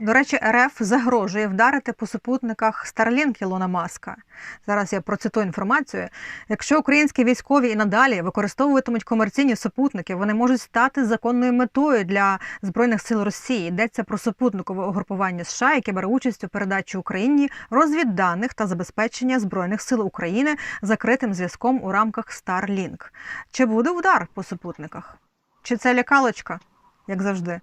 До речі, РФ загрожує вдарити по супутниках Starlink Ілона Маска. Зараз я процитую інформацію. Якщо українські військові і надалі використовуватимуть комерційні супутники, вони можуть стати законною метою для збройних сил Росії. Йдеться про супутникове угрупування США, яке бере участь у передачі Україні розвідданих та забезпечення збройних сил України закритим зв'язком у рамках Starlink. Чи буде удар по супутниках? Чи це лякалочка, як завжди?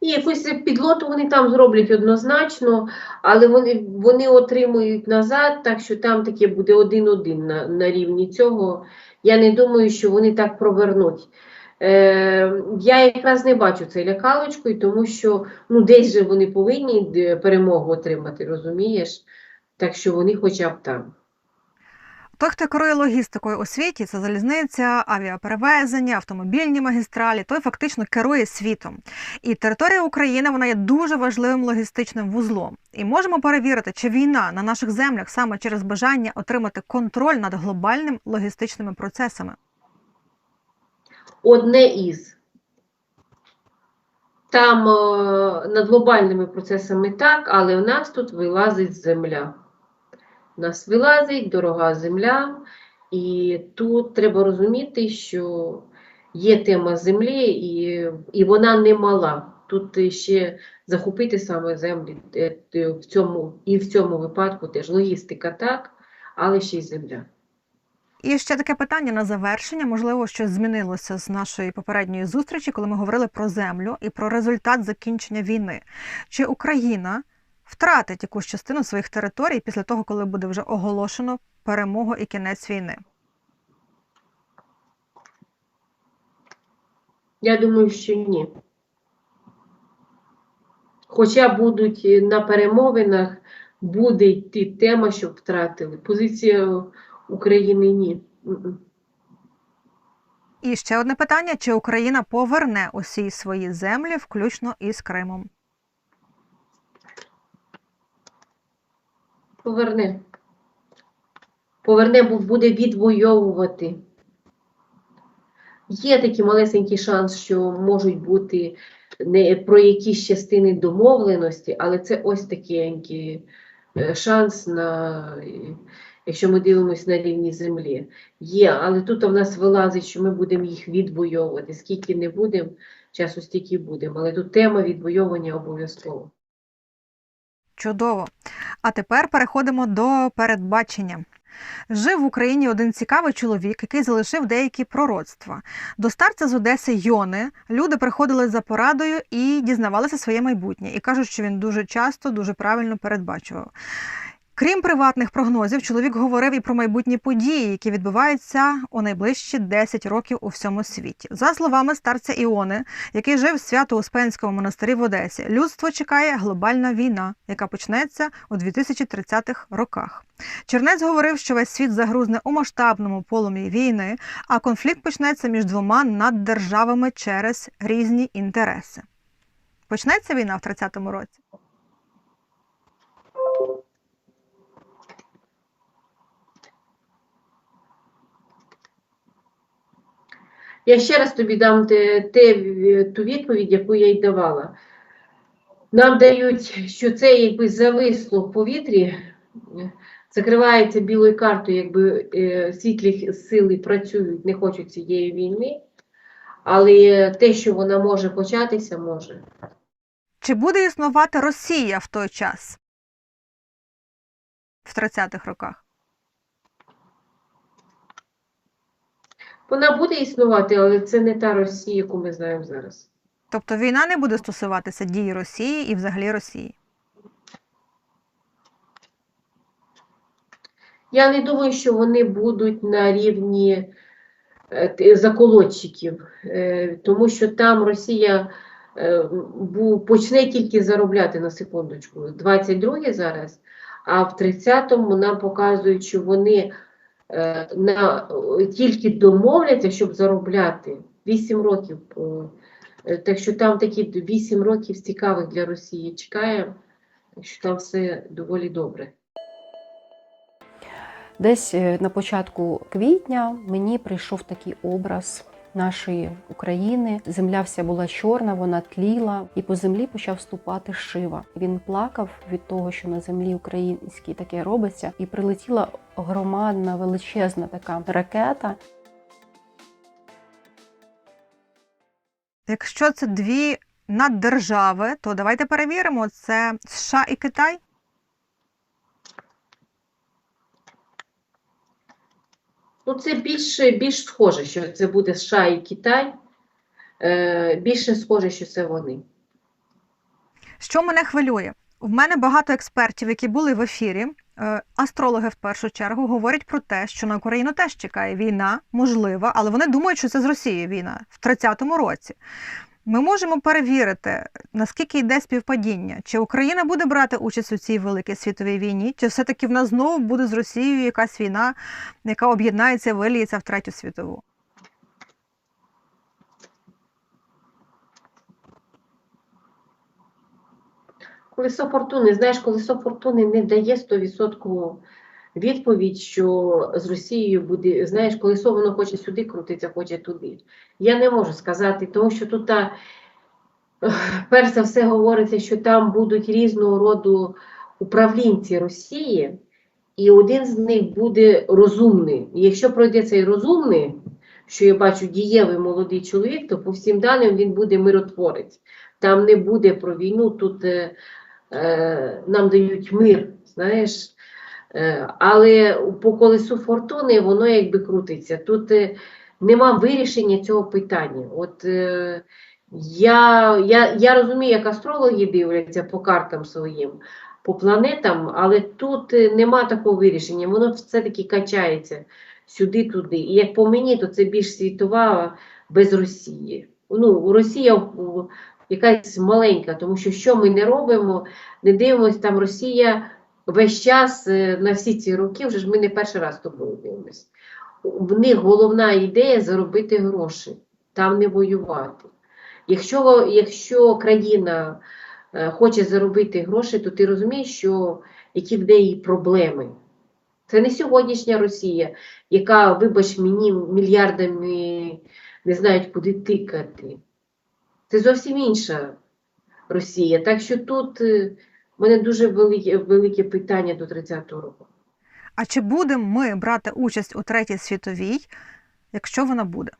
І якусь підлоту вони там зроблять однозначно, але вони, вони отримують назад, так що там таке буде один-один на, на рівні цього. Я не думаю, що вони так провернуть. Е, я якраз не бачу це лякалочкою, тому що ну, десь же вони повинні е, перемогу отримати, розумієш? Так що вони хоча б там. Той, хто керує логістикою у світі, це залізниця, авіаперевезення, автомобільні магістралі, той фактично керує світом. І територія України вона є дуже важливим логістичним вузлом. І можемо перевірити, чи війна на наших землях саме через бажання отримати контроль над глобальними логістичними процесами. Одне із. Там е, над глобальними процесами так, але в нас тут вилазить земля. У нас вилазить дорога земля, і тут треба розуміти, що є тема землі, і, і вона не мала. Тут ще захопити саме землі е, е, в цьому, і в цьому випадку теж логістика так, але ще й земля. І ще таке питання на завершення. Можливо, щось змінилося з нашої попередньої зустрічі, коли ми говорили про землю і про результат закінчення війни. Чи Україна втратить якусь частину своїх територій після того, коли буде вже оголошено перемогу і кінець війни? Я думаю, що ні. Хоча будуть е, на перемовинах, буде йти тема, щоб втратили. Позиція України ні. І ще одне питання: чи Україна поверне усі свої землі, включно із Кримом? Поверне. Поверне, бо буде відвоювати. Є такий малесенький шанс, що можуть бути не про якісь частини домовленості, але це ось такий е, шанс на, е, якщо ми дивимося на рівні землі. Є, але тут в нас вилазить, що ми будемо їх відвоювати. Скільки не будемо, часу стільки будемо. Але тут тема відвоювання обов'язково. Чудово. А тепер переходимо до передбачення. Жив в Україні один цікавий чоловік, який залишив деякі пророцтва. До старця з Одеси Йони люди приходили за порадою і дізнавалися своє майбутнє. І кажуть, що він дуже часто, дуже правильно передбачував. Крім приватних прогнозів, чоловік говорив і про майбутні події, які відбуваються у найближчі 10 років у всьому світі. За словами старця Іони, який жив в Свято-Успенському монастирі в Одесі, людство чекає глобальна війна, яка почнеться у 2030-х роках. Чернець говорив, що весь світ загрузне у масштабному полум'ї війни, а конфлікт почнеться між двома наддержавами через різні інтереси. Почнеться війна в 30-му році? Я ще раз тобі дам те, те, ту відповідь, яку я й давала. Нам дають, що це якби зависло в повітрі, е, закривається білою картою, якби е, світлі сили працюють, не хочуть цієї війни, але те, що вона може початися, може. Чи буде існувати Росія в той час? В 30-х роках? Вона буде існувати, але це не та Росія, яку ми знаємо зараз. Тобто війна не буде стосуватися дій Росії і взагалі Росії. Я не думаю, що вони будуть на рівні е, заколотчиків, е, тому що там Росія е, почне тільки заробляти на секундочку. 22 зараз, а в 30-му нам показують, що вони на, тільки домовляться, щоб заробляти 8 років. е, е, Так що там такі 8 років цікавих для Росії чекає, що там все доволі добре. Десь е, на початку квітня мені прийшов такий образ нашої України. Земля вся була чорна, вона тліла, і по землі почав ступати шива. Він плакав від того, що на землі українській таке робиться, і прилетіла громадна, величезна така ракета. Якщо це дві наддержави, то давайте перевіримо, це США і Китай. Ну, це більше, більш схоже, що це буде США і Китай. Е, більше схоже, що це вони. Що мене хвилює? В мене багато експертів, які були в ефірі, е, астрологи в першу чергу, говорять про те, що на Україну теж чекає війна, можлива, але вони думають, що це з Росією війна в 30-му році. Ми можемо перевірити, наскільки йде співпадіння, чи Україна буде брати участь у цій великій світовій війні, чи все-таки в нас знову буде з Росією якась війна, яка об'єднається, виліється в третю світову. Колесо фортуни, знаєш, колесо фортуни не дає 100% відповідь, що з Росією буде, знаєш, колесо воно хоче сюди крутиться, хоче туди. Я не можу сказати, тому що тут, та, перш за все, говориться, що там будуть різного роду управлінці Росії, і один з них буде розумний. Якщо пройде цей розумний, що я бачу дієвий молодий чоловік, то по всім даним він буде миротворець. Там не буде про війну, тут е, е, нам дають мир, знаєш. Е, але по колесу фортуни воно якби крутиться. Тут е, нема вирішення цього питання. От е, я, я, я розумію, як астрологи дивляться по картам своїм, по планетам, але тут нема такого вирішення. Воно все-таки качається сюди-туди. І як по мені, то це більш світова без Росії. Ну, Росія якась маленька, тому що що ми не робимо, не дивимося, там Росія весь час е, на всі ці роки, вже ж ми не перший раз тобою дивимося. В них головна ідея заробити гроші, там не воювати. Якщо, якщо країна е, хоче заробити гроші, то ти розумієш, що які в неї проблеми. Це не сьогоднішня Росія, яка, вибач мені, мільярдами не знають, куди тикати. Це зовсім інша Росія. Так що тут в мене дуже велике, велике питання до 30-го року. А чи будемо ми брати участь у третій світовій, якщо вона буде?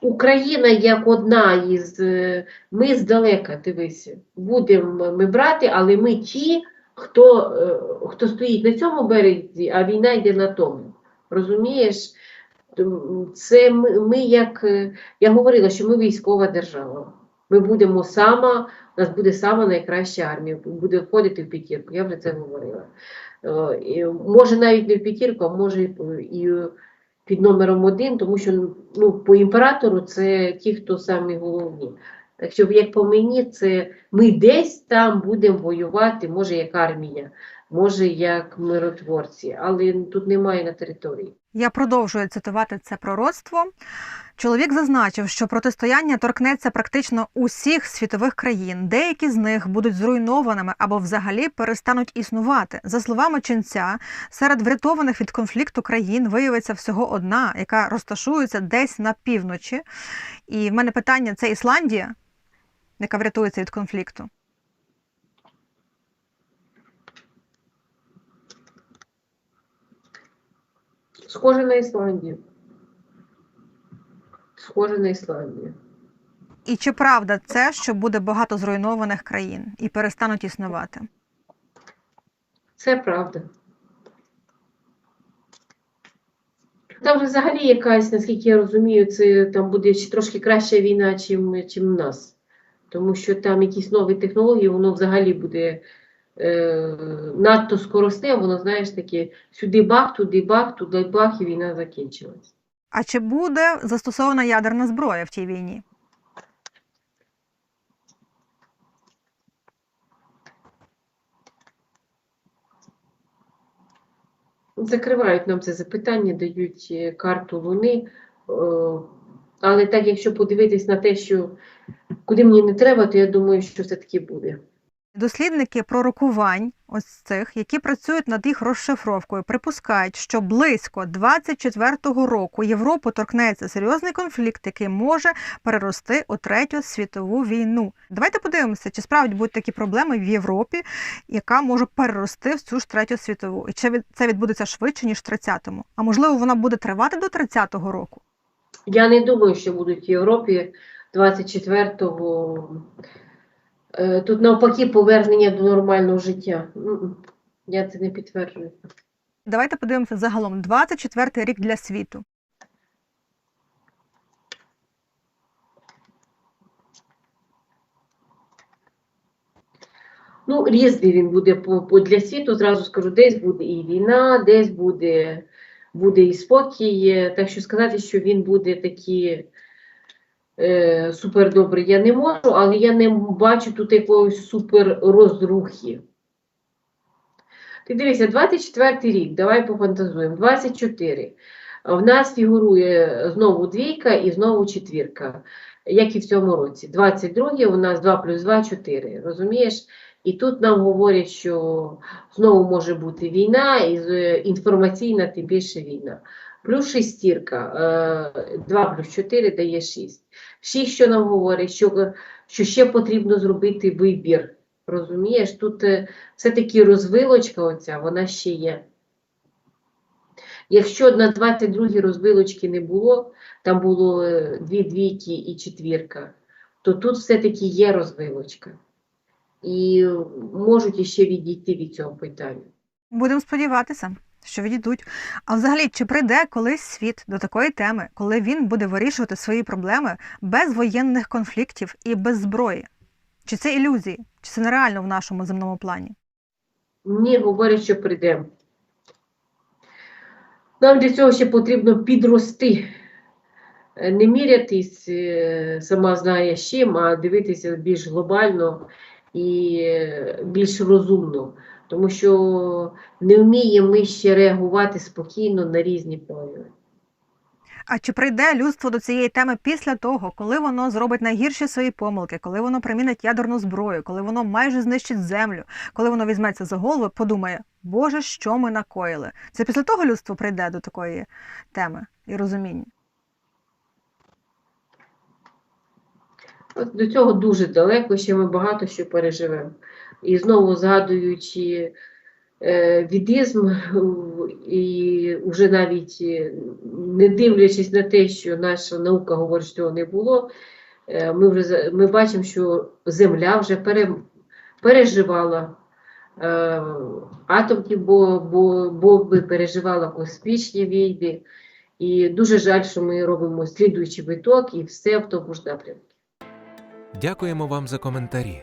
Україна як одна із е, ми здалека, дивися, будемо ми брати, але ми ті, хто, е, хто стоїть на цьому березі, а війна йде на тому. Розумієш? Це ми, ми як е, я говорила, що ми військова держава. Ми будемо сама, у нас буде сама найкраща армія, буде входити в п'ятірку. Я вже це говорила. Е, Може навіть не в п'ятірку, а може і під номером один, тому що ну, по імператору це ті, хто самі головні. Так що, як по мені, це ми десь там будемо воювати, може як армія, може як миротворці, але тут немає на території. Я продовжую цитувати це пророцтво. Чоловік зазначив, що протистояння торкнеться практично усіх світових країн. Деякі з них будуть зруйнованими або взагалі перестануть існувати. За словами ченця, серед врятованих від конфлікту країн виявиться всього одна, яка розташується десь на півночі. І в мене питання: це Ісландія, яка врятується від конфлікту. Схоже на Ісландію. Схоже на Ісландію. І чи правда це, що буде багато зруйнованих країн і перестануть існувати? Це правда. Там вже взагалі якась, наскільки я розумію, це там буде ще трошки краща війна, чим, чим в нас. Тому що там якісь нові технології, воно взагалі буде надто скоросте, воно, знаєш, таке, сюди бах, туди бах, туди бах, і війна закінчилась. А чи буде застосована ядерна зброя в тій війні? Закривають нам це запитання, дають е, карту Луни. е, Але так, якщо подивитись на те, що куди мені не треба, то я думаю, що все-таки буде. Дослідники пророкувань, ось цих, які працюють над їх розшифровкою, припускають, що близько 24-го року Європу торкнеться серйозний конфлікт, який може перерости у третю світову війну. Давайте подивимося, чи справді будуть такі проблеми в Європі, яка може перерости в цю ж третю світову. І чи це відбудеться швидше ніж в 30-му? А можливо, вона буде тривати до 30-го року? Я не думаю, що будуть в Європі 24-го. Е, Тут навпаки повернення до нормального життя. Я це не підтверджую. Давайте подивимося загалом 24-й рік для світу. Ну, різний він буде по, по для світу. Зразу скажу, десь буде і війна, десь буде, буде і спокій. Так що сказати, що він буде такий е, супер добрий, я не можу, але я не бачу тут якоїсь супер розрухи. Ти дивися, 24 рік, давай пофантазуємо. 24. В нас фігурує знову двійка і знову четвірка, як і в цьому році. 22 у нас 2 плюс 2 4. Розумієш? І тут нам говорять, що знову може бути війна, і інформаційна тим більше війна. Плюс шестірка, е, 2 плюс 4 дає 6. 6, що нам говорить, що, що ще потрібно зробити вибір. Розумієш, тут е, все-таки розвилочка оця, вона ще є. Якщо на 22 розвилочки не було, там було е, дві двійки і четвірка, то тут все-таки є розвилочка. І можуть іще відійти від цього питання. Будемо сподіватися, що відійдуть. А взагалі, чи прийде колись світ до такої теми, коли він буде вирішувати свої проблеми без воєнних конфліктів і без зброї? Чи це ілюзії? Чи це нереально в нашому земному плані? Мені говорять, що прийдемо. Нам для цього ще потрібно підрости. Не мірятись, е, сама знає чим, а дивитися більш глобально і е, більш розумно. Тому що не вміємо ми ще реагувати спокійно на різні прояви. А чи прийде людство до цієї теми після того, коли воно зробить найгірші свої помилки, коли воно примінить ядерну зброю, коли воно майже знищить землю, коли воно візьметься за голову, подумає, Боже, що ми накоїли? Це після того людство прийде до такої теми і розуміння. От До цього дуже далеко, ще ми багато що переживемо. І знову згадуючи е, відізм, і вже навіть е, не дивлячись на те, що наша наука говорить, що не було, е, ми вже ми бачимо, що Земля вже пере, переживала е, атомні бо- бо- бомби, переживала космічні війни. І дуже жаль, що ми робимо слідуючий виток і все в тому ж напрямку. Дякуємо вам за коментарі.